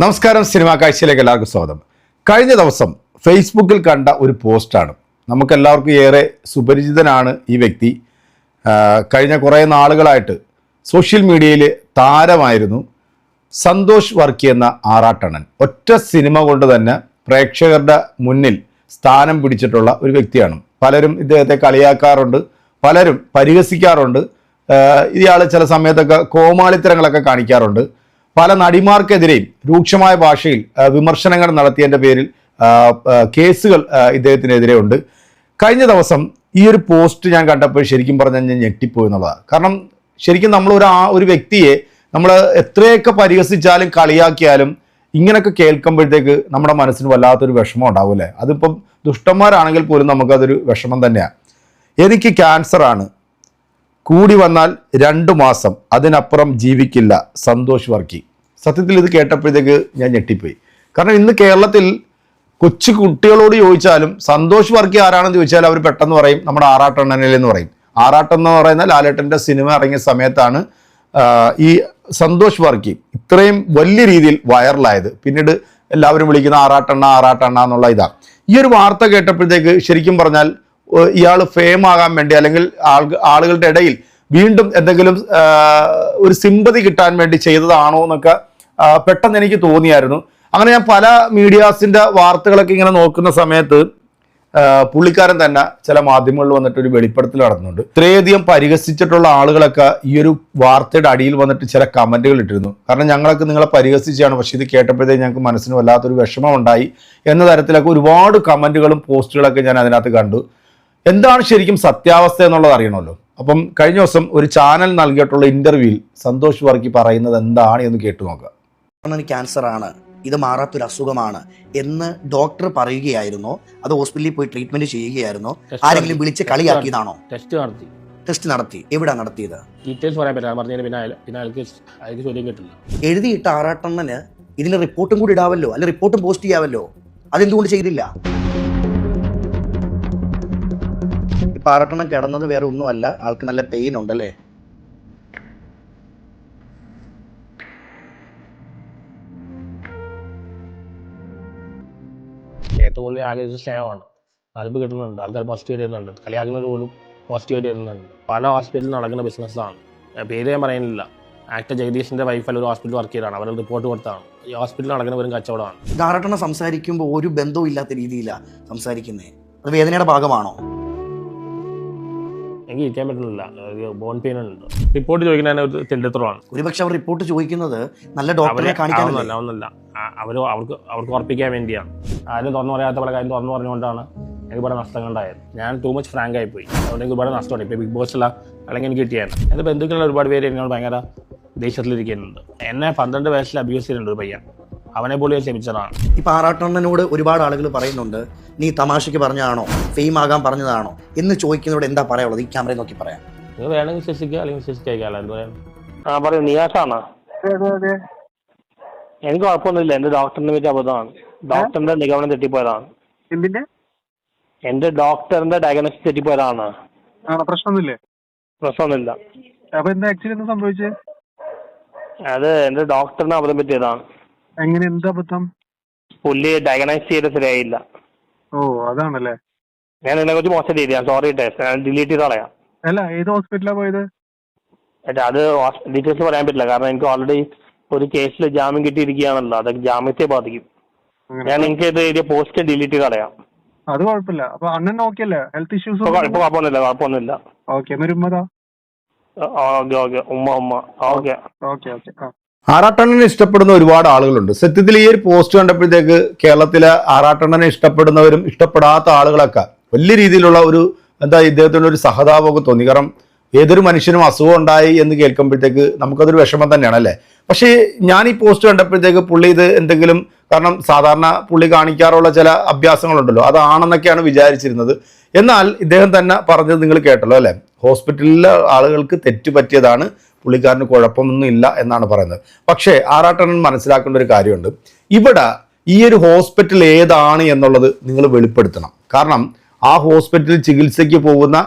നമസ്കാരം സിനിമാ കാഴ്ചയിലേക്ക് എല്ലാവർക്കും സ്വാഗതം. കഴിഞ്ഞ ദിവസം ഫേസ്ബുക്കിൽ കണ്ട ഒരു പോസ്റ്റാണ്. നമുക്കെല്ലാവർക്കും ഏറെ സുപരിചിതനാണ് ഈ വ്യക്തി. കഴിഞ്ഞ കുറേ നാളുകളായിട്ട് സോഷ്യൽ മീഡിയയിൽ താരമായിരുന്നു സന്തോഷ് വർക്കി എന്ന ആറാട്ടണ്ണൻ. ഒറ്റ സിനിമ കൊണ്ട് തന്നെ പ്രേക്ഷകരുടെ മുന്നിൽ സ്ഥാനം പിടിച്ചിട്ടുള്ള ഒരു വ്യക്തിയാണ്. പലരും ഇദ്ദേഹത്തെ കളിയാക്കാറുണ്ട് പലരും പരിഹസിക്കാറുണ്ട്. ഇയാൾ ചില സമയത്തൊക്കെ കോമാളിത്തരങ്ങളൊക്കെ കാണിക്കാറുണ്ട്. പല നടിമാർക്കെതിരെയും രൂക്ഷമായ ഭാഷയിൽ വിമർശനങ്ങൾ നടത്തിയതിന്റെ പേരിൽ കേസുകൾ ഇദ്ദേഹത്തിനെതിരെ ഉണ്ട്. കഴിഞ്ഞ ദിവസം ഈ ഒരു പോസ്റ്റ് ഞാൻ കണ്ടപ്പോൾ ശരിക്കും പറഞ്ഞാൽ ഞാൻ ഞെട്ടിപ്പോയി എന്നുള്ളതാണ്. കാരണം ശരിക്കും നമ്മൾ ഒരു ആ ഒരു വ്യക്തിയെ നമ്മൾ എത്രയൊക്കെ പരിഹസിച്ചാലും കളിയാക്കിയാലും ഇങ്ങനെയൊക്കെ കേൾക്കുമ്പോഴത്തേക്ക് നമ്മുടെ മനസ്സിന് വല്ലാത്തൊരു വിഷമം ഉണ്ടാവും അല്ലേ? അതിപ്പം ദുഷ്ടന്മാരാണെങ്കിൽ പോലും നമുക്കതൊരു വിഷമം തന്നെയാണ്. എനിക്ക് ക്യാൻസറാണ് കൂടി വന്നാൽ രണ്ടു മാസം അതിനപ്പുറം ജീവിക്കില്ല. സന്തോഷ് വർക്കി. സത്യത്തിൽ ഇത് കേട്ടപ്പോഴത്തേക്ക് ഞാൻ ഞെട്ടിപ്പോയി. കാരണം ഇന്ന് കേരളത്തിൽ കൊച്ചു കുട്ടികളോട് ചോദിച്ചാലും സന്തോഷ് വർക്കി ആരാണെന്ന് ചോദിച്ചാൽ അവർ പെട്ടെന്ന് പറയും നമ്മുടെ ആറാട്ടണ്ണനിൽ എന്ന് പറയും. ആറാട്ടം എന്ന് പറയുന്ന ലാലേട്ടന്റെ സിനിമ ഇറങ്ങിയ സമയത്താണ് ഈ സന്തോഷ് വർക്കി ഇത്രയും വലിയ രീതിയിൽ വൈറലായത്. പിന്നീട് എല്ലാവരും വിളിക്കുന്ന ആറാട്ടെണ്ണ ആറാട്ടെണ്ണ എന്നുള്ള ഇതാണ് ഈ ഒരു വാർത്ത കേട്ടപ്പോഴത്തേക്ക് ശരിക്കും പറഞ്ഞാൽ ഇയാൾ ഫെയിം ആകാൻ വേണ്ടി അല്ലെങ്കിൽ ആളുകളുടെ ഇടയിൽ വീണ്ടും എന്തെങ്കിലും ഒരു സിമ്പതി കിട്ടാൻ വേണ്ടി ചെയ്തതാണോ എന്നൊക്കെ പെട്ടെന്ന് എനിക്ക് തോന്നിയായിരുന്നു. അങ്ങനെ ഞാൻ പല മീഡിയാസിന്റെ വാർത്തകളൊക്കെ ഇങ്ങനെ നോക്കുന്ന സമയത്ത് പുള്ളിക്കാരൻ തന്നെ ചില മാധ്യമങ്ങളിൽ വന്നിട്ട് ഒരു വെളിപ്പെടുത്തൽ നടന്നുണ്ട് ഇത്രയധികം പരിഹസിച്ചിട്ടുള്ള ആളുകളൊക്കെ ഈ ഒരു വാർത്തയുടെ അടിയിൽ വന്നിട്ട് ചില കമന്റുകൾ ഇട്ടിരുന്നു. കാരണം ഞങ്ങളൊക്കെ നിങ്ങളെ പരിഹസിച്ചാണ് പക്ഷേ ഇത് കേട്ടപ്പോഴത്തേക്ക് ഞങ്ങൾക്ക് മനസ്സിന് വല്ലാത്തൊരു വിഷമം ഉണ്ടായി എന്ന തരത്തിലൊക്കെ ഒരുപാട് കമന്റുകളും പോസ്റ്റുകളൊക്കെ ഞാൻ അതിനകത്ത് കണ്ടു. എന്താണ് ശരിക്കും സത്യാവസ്ഥ എന്നുള്ളത് അറിയണമല്ലോ. അപ്പം കഴിഞ്ഞ ദിവസം ഒരു ചാനൽ നൽകിയിട്ടുള്ള ഇന്റർവ്യൂവിൽ സന്തോഷ് വർക്കി പറയുന്നത് എന്താണ് എന്ന് കേട്ടു നോക്കുക. ക്യാൻസർ ആണ്. ഇത് മാറാത്തൊരു അസുഖമാണ് എന്ന് ഡോക്ടർ പറയുകയായിരുന്നോ. അത് ഹോസ്പിറ്റലിൽ പോയി ട്രീറ്റ്മെന്റ് ചെയ്യുകയായിരുന്നോ. ആരെങ്കിലും. വിളിച്ച് കളിയാക്കിയതാണോ? ടെസ്റ്റ് നടത്തി. ടെസ്റ്റ് നടത്തി. എവിടെ നടത്തിയത്? ഡീറ്റെയിൽസ് പറയാൻ പറ്റില്ല. പറഞ്ഞതിന് പിന്നെ അയാൾ പിന്നെ അയാൾക്ക് അയാൾക്ക് ചോദ്യം കിട്ടില്ല. എഴുതിയിട്ട ആറാട്ടെണ്ണന് ഇതിന് റിപ്പോർട്ടും കൂടി ഇടാവല്ലോ. അല്ലെ റിപ്പോർട്ടും പോസ്റ്റ് ചെയ്യാവല്ലോ. അതെന്തുകൊണ്ട് ചെയ്തില്ല? ഇപ്പൊ ആറാട്ടെണ്ണം കിടന്നത് വേറെ ഒന്നുമല്ല. ആൾക്ക് നല്ല പെയിൻ ഉണ്ടല്ലേ? ഏറ്റവും ആഗ്രഹിച്ച സ്നേഹമാണ്. അതിപ്പോൾ കിട്ടുന്നുണ്ട്. ആൾക്കാർ പോസിറ്റീവ് വരുന്നുണ്ട്. കളിയാക്കുന്നത് പോലും പോസിറ്റീവ് വരുന്നുണ്ട്. പല ഹോസ്പിറ്റലിൽ നടക്കുന്ന ബിസിനസ്സാണ് പേര് ഞാൻ പറയുന്നില്ല. ആക്ടർ ജഗദീഷിന്റെ അല്ല ഒരു ഹോസ്പിറ്റൽ വർക്ക് ചെയ്താണ് അവർ റിപ്പോർട്ട് കൊടുത്താണ്. ഈ ഹോസ്പിറ്റലിൽ നടക്കുന്ന വെറും കച്ചവടമാണ്. ഇത് സംസാരിക്കുമ്പോൾ ഒരു ബന്ധവും ഇല്ലാത്ത രീതിയിലാണ് സംസാരിക്കുന്നത് അത് വേദനയുടെ ഭാഗമാണോ? എനിക്ക് ഇരിക്കാൻ പറ്റുന്നില്ല. ബോൺ പെയിൻ ഉണ്ട്. റിപ്പോർട്ട് ചോദിക്കുന്ന ഒരു തെണ്ടിത്തരമാണ് ഒരുപക്ഷെ അവർ റിപ്പോർട്ട് ചോദിക്കുന്നത് നല്ല ഡോക്ടറെ കാണിക്കാനല്ലേ? ഒന്നല്ല അവർ അവർക്ക് അവർക്ക് ഉറപ്പിക്കാൻ വേണ്ടിയാണ്. ആരും തുറന്നു പറയാത്ത പല കാര്യം തുറന്നു പറഞ്ഞുകൊണ്ടാണ് എനിക്ക് ഇവിടെ നഷ്ടങ്ങൾ ഉണ്ടായത് ഞാൻ ടു മച്ച് ഫ്രാങ്ക് ആയി പോയി അതുകൊണ്ട് എനിക്ക് ഒരുപാട് നഷ്ടമുണ്ട്. ഇപ്പോൾ ബിഗ് ബോസില അല്ലെങ്കിൽ എനിക്ക് കിട്ടിയാണ് എന്റെ ബന്ധുക്കളുള്ള ഒരുപാട് പേര് എന്നോട് ഭയങ്കര ദേഷ്യത്തിലിരിക്കുന്നുണ്ട്. എന്നെ പന്ത്രണ്ട് വയസ്സിൽ അബ്യൂസ് ചെയ്തിട്ടുണ്ട് ഒരു പയ്യൻ. അവനെ പോലും ക്ഷമിച്ചതാണ്. ഇപ്പൊ ആറാട്ടണ്ണനോട് ഒരുപാട് ആളുകൾ പറയുന്നുണ്ട് നീ തമാശയ്ക്ക് പറഞ്ഞതാണോ? ഫെയിം ആകാൻ പറഞ്ഞതാണോ? എന്ന് ചോദിക്കുന്നതോട് എന്താ പറയാനുള്ളത്? ഈ ക്യാമറയിൽ നോക്കി പറയാം. നിങ്ങൾ വേണമെങ്കിൽ വിശ്വസിക്കുക അല്ലെങ്കിൽ വിശ്വസിക്കാല്ല എന്ത് ആ പറയൂ നിയാസാണ് എനിക്ക് കുഴപ്പമൊന്നുമില്ല. എന്റെ ഡോക്ടറിനെ പറ്റി അബദ്ധമാണ്. ഡോക്ടറിന്റെ നിഗമനം തെറ്റിപ്പോയതാണ്. എന്തിന്റെ? എന്റെ ഡോക്ടറിന്റെ ഡയഗ്നോസിസ് തെറ്റിപ്പോയതാണ്. ആണോ? പ്രശ്നമൊന്നുമില്ലേ? പ്രശ്നമൊന്നുമില്ല. അപ്പൊ എന്താ ആക്ച്വലി എന്താ സംഭവിച്ചത്? അത് എന്റെ ഡോക്ടറിനെ അബദ്ധം പറ്റിയതാണ് എങ്ങനെ എന്താ അബദ്ധം? പുള്ളി ഡയഗ്നൈസ് ചെയ്ത് ശരിയായില്ല. ഓ അതാണല്ലേ. ഞാൻ ഇതിനെ കുറിച്ച് മോശം ചെയ്തിയാ സോറി ടെസ്റ്റ് ഞാൻ ഡിലീറ്റ് ചെയ്ത് കളയാം. അല്ല ഏത് ഹോസ്പിറ്റലാ പോയത്? അത് ഡീറ്റെയിൽസ് പറയാൻ പറ്റില്ല. കാരണം എനിക്ക് ഓൾറെഡി ഒരു കേസിൽ ജാമ്യം കിട്ടിയിരിക്കുകയാണല്ലോ. അത് ജാമ്യത്തെ ബാധിക്കും. ഞാൻ നിങ്ങൾക്ക് ഇത് ഏരിയ പോസ്റ്റ് ഡിലീറ്റ് ചെയ്ത് കളയാം. അത് കുഴപ്പമില്ല. അപ്പൊ അണ്ണൻ ഓക്കെ അല്ലേ? ഹെൽത്ത് ഇഷ്യൂസ് കുഴപ്പമൊന്നുമില്ല. കുഴപ്പമൊന്നുമില്ല. ഓക്കെ എന്നൊരു ഉമ്മതാ ഓക്കെ ഓക്കെ. ഉമ്മ ഉമ്മ. ഓക്കെ. ഓക്കെ ഓക്കെ ആ. ആറാട്ടണ്ണനെ ഇഷ്ടപ്പെടുന്ന ഒരുപാട് ആളുകളുണ്ട്. സത്യത്തിൽ ഈ ഒരു പോസ്റ്റ് കണ്ടപ്പോഴത്തേക്ക് കേരളത്തിലെ ആറാട്ടണ്ണനെ ഇഷ്ടപ്പെടുന്നവരും ഇഷ്ടപ്പെടാത്ത ആളുകളൊക്കെ വലിയ രീതിയിലുള്ള ഒരു എന്താ ഇദ്ദേഹത്തിന്റെ ഒരു സഹതാപമൊക്കെ തോന്നി. കാരണം ഏതൊരു മനുഷ്യനും അസുഖം ഉണ്ടായി എന്ന് കേൾക്കുമ്പോഴത്തേക്ക് നമുക്കതൊരു വിഷമം തന്നെയാണ് അല്ലേ? പക്ഷേ ഞാൻ ഈ പോസ്റ്റ് കണ്ടപ്പോഴത്തേക്ക് പുള്ളി ഇത് എന്തെങ്കിലും കാരണം സാധാരണ പുള്ളി കാണിക്കാറുള്ള ചില അഭ്യാസങ്ങളുണ്ടല്ലോ അതാണെന്നൊക്കെയാണ് വിചാരിച്ചിരുന്നത്. എന്നാൽ ഇദ്ദേഹം തന്നെ പറഞ്ഞത് നിങ്ങൾ കേട്ടല്ലോ അല്ലേ? ഹോസ്പിറ്റലിലെ ആളുകൾക്ക് തെറ്റുപറ്റിയതാണ് പുള്ളിക്കാരന് കുഴപ്പമൊന്നും ഇല്ല എന്നാണ് പറയുന്നത്. പക്ഷേ ആറാട്ടണ്ണൻ മനസ്സിലാക്കേണ്ട ഒരു കാര്യമുണ്ട്. ഇവിടെ ഈ ഒരു ഹോസ്പിറ്റൽ ഏതാണ് എന്നുള്ളത് നിങ്ങൾ വെളിപ്പെടുത്തണം. കാരണം ആ ഹോസ്പിറ്റലിൽ ചികിത്സയ്ക്ക് പോകുന്ന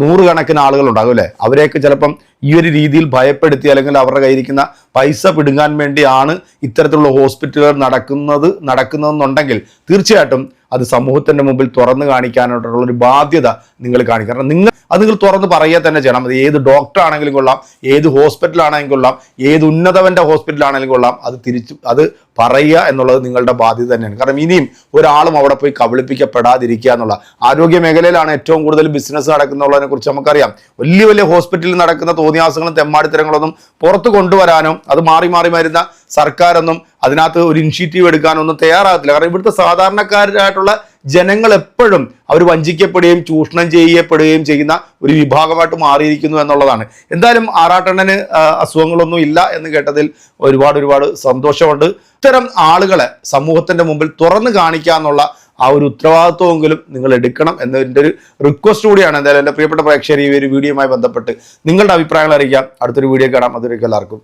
നൂറുകണക്കിന് ആളുകളുണ്ടാകും അല്ലേ? അവരെയൊക്കെ ചിലപ്പം ഈ ഒരു രീതിയിൽ ഭയപ്പെടുത്തി അല്ലെങ്കിൽ അവരുടെ കയ്യിരിക്കുന്ന പൈസ പിടുങ്ങാൻ വേണ്ടിയാണ് ഇത്തരത്തിലുള്ള ഹോസ്പിറ്റലുകൾ നടക്കുന്നത് നടക്കുന്നതെന്നുണ്ടെങ്കിൽ തീർച്ചയായിട്ടും അത് സമൂഹത്തിന്റെ മുമ്പിൽ തുറന്നു കാണിക്കാനായിട്ടുള്ള ഒരു ബാധ്യത നിങ്ങൾ കാണിക്കണം. കാരണം നിങ്ങൾ അത് നിങ്ങൾ തുറന്ന് പറയുക തന്നെ ചെയ്യണം. അത് ഏത് ഡോക്ടറാണെങ്കിലും കൊള്ളാം ഏത് ഹോസ്പിറ്റലാണെങ്കിലും കൊള്ളാം ഏത് ഉന്നതവന്റെ ഹോസ്പിറ്റലാണെങ്കിലും കൊള്ളാം. അത് തിരിച്ചു അത് പറയുക എന്നുള്ളത് നിങ്ങളുടെ ബാധ്യത തന്നെയാണ്. കാരണം ഇനിയും ഒരാളും അവിടെ പോയി കബളിപ്പിക്കപ്പെടാതിരിക്കുക എന്നുള്ള ആരോഗ്യ മേഖലയിലാണ് ഏറ്റവും കൂടുതൽ ബിസിനസ് നടക്കുന്നുള്ളതിനെ കുറിച്ച് നമുക്കറിയാം. വലിയ വലിയ ഹോസ്പിറ്റലിൽ നടക്കുന്ന തോന്നിയാസങ്ങളും തെമ്മാടിത്തരങ്ങളൊന്നും പുറത്തു കൊണ്ടുവരാനും അത് മാറി മാറി വരുന്ന സർക്കാരൊന്നും അതിനകത്ത് ഒരു ഇനിഷ്യേറ്റീവ് എടുക്കാനൊന്നും തയ്യാറാകത്തില്ല. കാരണം ഇവിടുത്തെ സാധാരണക്കാരായിട്ടുള്ള ജനങ്ങൾ എപ്പോഴും അവർ വഞ്ചിക്കപ്പെടുകയും ചൂഷണം ചെയ്യപ്പെടുകയും ചെയ്യുന്ന ഒരു വിഭാഗമായിട്ട് മാറിയിരിക്കുന്നു എന്നുള്ളതാണ്. എന്തായാലും ആറാട്ടണ്ണന് അസുഖങ്ങളൊന്നും ഇല്ല എന്ന് കേട്ടതിൽ ഒരുപാട് ഒരുപാട് സന്തോഷമുണ്ട്. ഇത്തരം ആളുകളെ സമൂഹത്തിന്റെ മുമ്പിൽ തുറന്നു കാണിക്കുക എന്നുള്ള ആ ഒരു ഉത്തരവാദിത്വമെങ്കിലും നിങ്ങൾ എടുക്കണം എന്നതിന്റെ ഒരു റിക്വസ്റ്റ് കൂടിയാണ്. എന്തായാലും എന്റെ പ്രിയപ്പെട്ട പ്രേക്ഷകർ ഈ ഒരു വീഡിയോയുമായി ബന്ധപ്പെട്ട് നിങ്ങളുടെ അഭിപ്രായങ്ങൾ അറിയിക്കാം. അടുത്തൊരു വീഡിയോ കാണാം. അതൊരു എല്ലാവർക്കും.